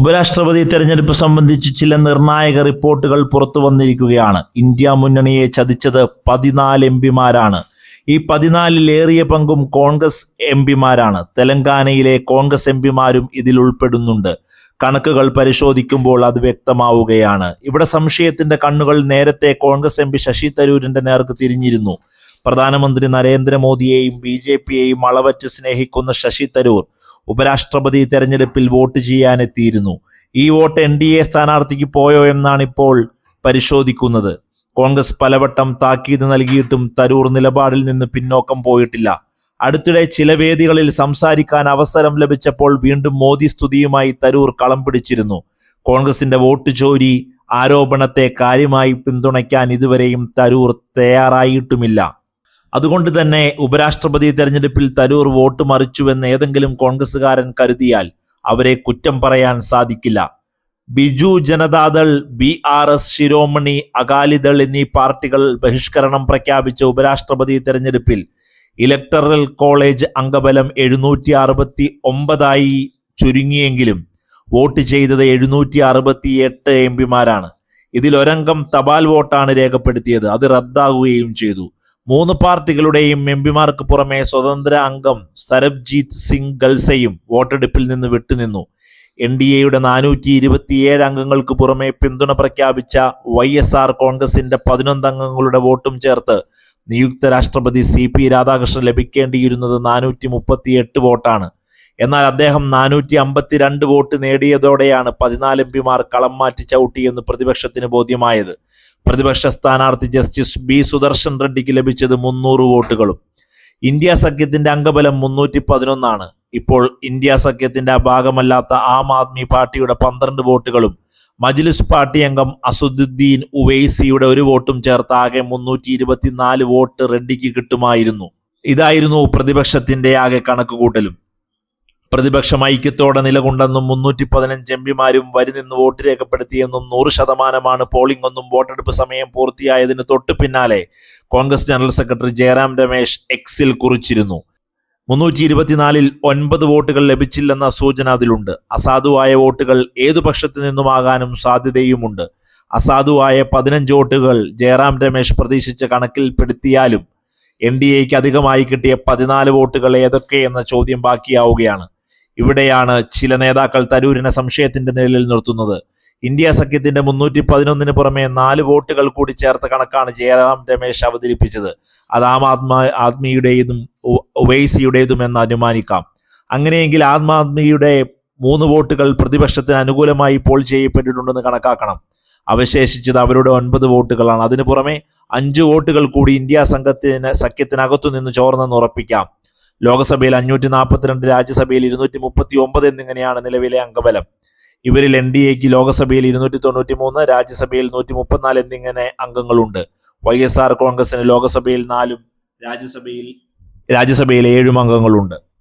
ഉപരാഷ്ട്രപതി തെരഞ്ഞെടുപ്പ് സംബന്ധിച്ച് ചില നിർണായക റിപ്പോർട്ടുകൾ പുറത്തു വന്നിരിക്കുകയാണ്. ഇന്ത്യ മുന്നണിയെ ചതിച്ചത് പതിനാല് എം പിമാരാണ്. ഈ പതിനാലിലേറിയ പങ്കും കോൺഗ്രസ് എം പിമാരാണ്. തെലങ്കാനയിലെ കോൺഗ്രസ് എം പിമാരും ഇതിൽ ഉൾപ്പെടുന്നുണ്ട്. കണക്കുകൾ പരിശോധിക്കുമ്പോൾ അത് വ്യക്തമാവുകയാണ്. ഇവിടെ സംശയത്തിന്റെ കണ്ണുകൾ നേരത്തെ കോൺഗ്രസ് എം പി ശശി തരൂരിന്റെ നേർക്ക് തിരിഞ്ഞിരുന്നു. പ്രധാനമന്ത്രി നരേന്ദ്രമോദിയെയും ബി ജെ പിയെയും അളവറ്റ് സ്നേഹിക്കുന്ന ശശി തരൂർ ഉപരാഷ്ട്രപതി തെരഞ്ഞെടുപ്പിൽ വോട്ട് ചെയ്യാനെത്തിയിരുന്നു. ഈ വോട്ട് എൻ ഡി എ സ്ഥാനാർത്ഥിക്ക് പോയോ എന്നാണ് ഇപ്പോൾ പരിശോധിക്കുന്നത്. കോൺഗ്രസ് പലവട്ടം താക്കീത് നൽകിയിട്ടും തരൂർ നിലപാടിൽ നിന്ന് പിന്നോക്കം പോയിട്ടില്ല. അടുത്തിടെ ചില വേദികളിൽ സംസാരിക്കാൻ അവസരം ലഭിച്ചപ്പോൾ വീണ്ടും മോദി സ്തുതിയുമായി തരൂർ കളം പിടിച്ചിരുന്നു. കോൺഗ്രസിന്റെ വോട്ട് ചോരി ആരോപണത്തെ കാര്യമായി പിന്തുണയ്ക്കാൻ ഇതുവരെയും തരൂർ തയ്യാറായിട്ടുമില്ല. അതുകൊണ്ട് തന്നെ ഉപരാഷ്ട്രപതി തെരഞ്ഞെടുപ്പിൽ തരൂർ വോട്ട് മറിച്ചുവെന്ന് ഏതെങ്കിലും കോൺഗ്രസുകാരൻ കരുതിയാൽ അവരെ കുറ്റം പറയാൻ സാധിക്കില്ല. Biju Janata Dal B R S Shiromani Akali Dal എന്നീ പാർട്ടികൾ ബഹിഷ്കരണം പ്രഖ്യാപിച്ച ഉപരാഷ്ട്രപതി തെരഞ്ഞെടുപ്പിൽ ഇലക്ടറൽ കോളേജ് അംഗബലം എഴുന്നൂറ്റി അറുപത്തി ഒമ്പതായി ചുരുങ്ങിയെങ്കിലും വോട്ട് ചെയ്തത് എഴുന്നൂറ്റി അറുപത്തി എട്ട് എം പിമാരാണ്. ഇതിൽ ഒരംഗം തപാൽ വോട്ടാണ് രേഖപ്പെടുത്തിയത്. അത് റദ്ദാകുകയും ചെയ്തു. മൂന്ന് പാർട്ടികളുടെയും എം പിമാർക്ക് പുറമെ സ്വതന്ത്ര അംഗം സരബ്ജീത് സിംഗ് ഗൽസയും വോട്ടെടുപ്പിൽ നിന്ന് വിട്ടുനിന്നു. എൻ ഡി എയുടെ നാനൂറ്റി ഇരുപത്തിയേഴ് അംഗങ്ങൾക്ക് പുറമെ പിന്തുണ പ്രഖ്യാപിച്ച വൈ എസ് ആർ കോൺഗ്രസിന്റെ പതിനൊന്ന് അംഗങ്ങളുടെ വോട്ടും ചേർത്ത് നിയുക്ത രാഷ്ട്രപതി സി പി രാധാകൃഷ്ണൻ ലഭിക്കേണ്ടിയിരുന്നത് നാനൂറ്റി മുപ്പത്തിയെട്ട് വോട്ടാണ്. എന്നാൽ അദ്ദേഹം നാനൂറ്റി അമ്പത്തിരണ്ട് വോട്ട് നേടിയതോടെയാണ് പതിനാല് എം പിമാർ കളം മാറ്റി ചവിട്ടിയെന്ന് പ്രതിപക്ഷത്തിന് ബോധ്യമായത്. പ്രതിപക്ഷ സ്ഥാനാർത്ഥി ജസ്റ്റിസ് ബി സുദർശൻ റെഡ്ഡിക്ക് ലഭിച്ചത് മുന്നൂറ് വോട്ടുകളും. ഇന്ത്യ സഖ്യത്തിന്റെ അംഗബലം മുന്നൂറ്റി പതിനൊന്നാണ് ഇപ്പോൾ ഇന്ത്യ സഖ്യത്തിന്റെ ഭാഗമല്ലാത്ത ആം ആദ്മി പാർട്ടിയുടെ പന്ത്രണ്ട് വോട്ടുകളും മജ്ലിസ് പാർട്ടി അംഗം അസുദ്ദീൻ ഉവൈസിയുടെ ഒരു വോട്ടും ചേർത്ത് ആകെ മുന്നൂറ്റി ഇരുപത്തിനാല് വോട്ട് റെഡ്ഡിക്ക് കിട്ടുമായിരുന്നു. ഇതായിരുന്നു പ്രതിപക്ഷത്തിന്റെ ആകെ കണക്കുകൂട്ടലും. പ്രതിപക്ഷം ഐക്യത്തോടെ നിലകൊണ്ടെന്നും മുന്നൂറ്റി പതിനഞ്ച് എം പിമാരും വരി നിന്ന് വോട്ട് രേഖപ്പെടുത്തിയെന്നും നൂറ് ശതമാനമാണ് പോളിംഗ് ഒന്നും വോട്ടെടുപ്പ് സമയം പൂർത്തിയായതിന് തൊട്ടു പിന്നാലെ Congress general secretary Jairam Ramesh എക്സിൽ കുറിച്ചിരുന്നു. മുന്നൂറ്റി ഇരുപത്തിനാലിൽ ഒൻപത് വോട്ടുകൾ ലഭിച്ചില്ലെന്ന സൂചന അതിലുണ്ട്. അസാധുവായ വോട്ടുകൾ ഏതു പക്ഷത്തു നിന്നുമാകാനും സാധ്യതയുമുണ്ട്. അസാധുവായ പതിനഞ്ച് വോട്ടുകൾ ജയറാം രമേശ് പ്രതീക്ഷിച്ച കണക്കിൽപ്പെടുത്തിയാലും എൻ ഡി എക്ക് അധികമായി കിട്ടിയ പതിനാല് വോട്ടുകൾ ഏതൊക്കെയെന്ന ചോദ്യം ബാക്കിയാവുകയാണ്. ഇവിടെയാണ് ചില നേതാക്കൾ തരൂരിനെ സംശയത്തിന്റെ നിഴലിൽ നിർത്തുന്നത്. ഇന്ത്യ സഖ്യത്തിന്റെ മുന്നൂറ്റി പതിനൊന്നിന് പുറമെ നാല് വോട്ടുകൾ കൂടി ചേർത്ത കണക്കാണ് ജയറാം രമേശ് അവതരിപ്പിച്ചത്. അത് ആം ആദ്മ ആദ്മിയുടേതും ഒവൈസിയുടേതും എന്ന് അനുമാനിക്കാം. അങ്ങനെയെങ്കിൽ ആം ആദ്മിയുടെ മൂന്ന് വോട്ടുകൾ പ്രതിപക്ഷത്തിന് അനുകൂലമായി പോൾ ചെയ്യപ്പെട്ടിട്ടുണ്ടെന്ന് കണക്കാക്കണം. അവശേഷിച്ചത് അവരുടെ ഒൻപത് വോട്ടുകളാണ്. അതിനു പുറമെ അഞ്ച് വോട്ടുകൾ കൂടി ഇന്ത്യ സംഘത്തിന് സഖ്യത്തിനകത്തു നിന്ന് ചോർന്നെന്ന് ഉറപ്പിക്കാം. ലോക്സഭയിൽ അഞ്ഞൂറ്റി നാൽപ്പത്തിരണ്ട് രാജ്യസഭയിൽ ഇരുന്നൂറ്റി മുപ്പത്തി ഒമ്പത് എന്നിങ്ങനെയാണ് നിലവിലെ അംഗബലം. ഇവരിൽ എൻ ഡി എക്ക് ലോക്സഭയിൽ ഇരുന്നൂറ്റി തൊണ്ണൂറ്റി മൂന്ന് രാജ്യസഭയിൽ നൂറ്റി മുപ്പത്തിനാല് എന്നിങ്ങനെ അംഗങ്ങളുണ്ട്. വൈ എസ് ആർ കോൺഗ്രസിന് ലോക്സഭയിൽ നാലും രാജ്യസഭയിൽ രാജ്യസഭയിൽ ഏഴും അംഗങ്ങളുണ്ട്.